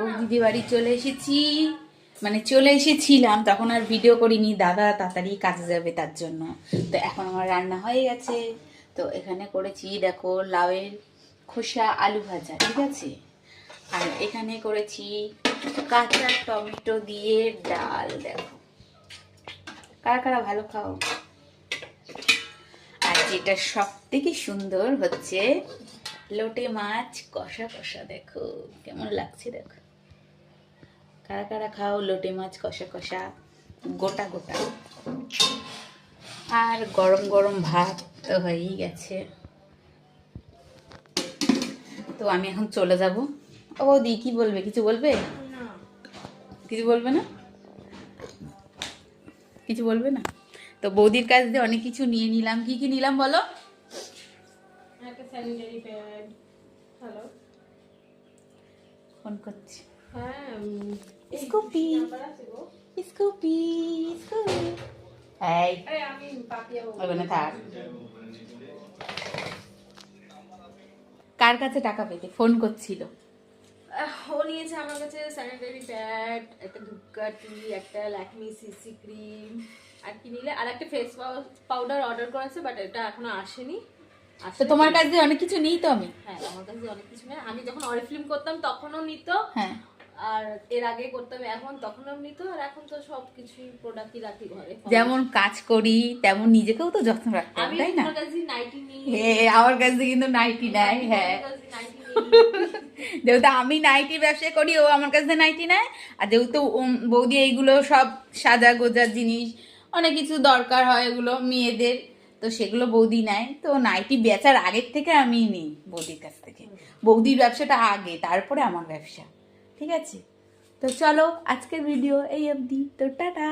বৌদিদি বাড়ি চলে এসেছি। মানে চলে এসেছিলাম, তখন আর ভিডিও করিনি। দাদা তাড়াতাড়ি কাজে যাবে তার জন্য। তো এখন আমার রান্না হয়ে গেছে। তো এখানে করেছি, দেখো, লাউয়ের খোসা, আলু ভাজা, ঠিক আছে? আর এখানে করেছি কাঁচা টমেটো দিয়ে ডাল, দেখো। কারা কারা ভালো খাও? আর যেটা সব থেকে সুন্দর হচ্ছে, লোটে মাছ কষা কষা, দেখো। কেমন লাগছে, দেখো। কারা কারা খাও লোটে মাছ কষা কষা গোটা গোটা। আর গরম গরম ভাত তো হয়েই গেছে। তো আমি এখন চলে যাব। ও দি কি বলবে? কিছু বলবে? কিছু বলবে না? কিছু বলবে না? তো বৌদির কাছ দিয়ে অনেক কিছু নিয়ে নিলাম। কি কি নিলাম বলো? একটা স্যানিটারি প্যাড হ্যালো ফোন করছি। স্কুপি স্কুপি স্কুপি এই আরে আমি পাপিয়া বলব ওখানে থাক। কার কাছে টাকা পেতে? ফোন করছিল। আহ, ও নিয়েছে আমার কাছে স্যানিটারি প্যাড একটা ধূপকাঠি একটা ল্যাকমি সিসি ক্রিম আর কি নিলে? আর একটা ফেস পাউডার অর্ডার করেছে বাট এটা এখনও আসেনি। তো তোমার কাছে অনেক কিছু নিই তো আমি? হ্যাঁ আমার কাছে অনেক কিছু নেই। আমি যখন অরিফিল্ম করতাম তখনও নিত। হ্যাঁ। আর এর আগে করতাম এখন তখনও নিত আর এখন তো সব কিছুই প্রোডাক্টই রাখি ঘরে। যেমন কাজ করি তেমন নিজেকেও তো যত্ন রাখতে হবে তাই না? তোমার কাছে নাইটি নিই। হে আমার কাছে কিন্তু নাইটি নাই হ্যাঁ। যেহেতু আমি নাইটি ব্যবসা করি ও আমার কাছে নাইটি নেয় আর যেহেতু বৌদি এইগুলো সব সাজা গোজার জিনিস অনেক কিছু দরকার হয় এগুলো মেয়েদের তো সেগুলো বৌদি নেয় তো নাইটি বেচার আগের থেকে আমি নিই বৌদির কাছ থেকে। বৌদির ব্যবসাটা আগে তারপরে আমার ব্যবসা। ঠিক আছে? তো চলো আজকের ভিডিও এই অবধি। তো টাটা!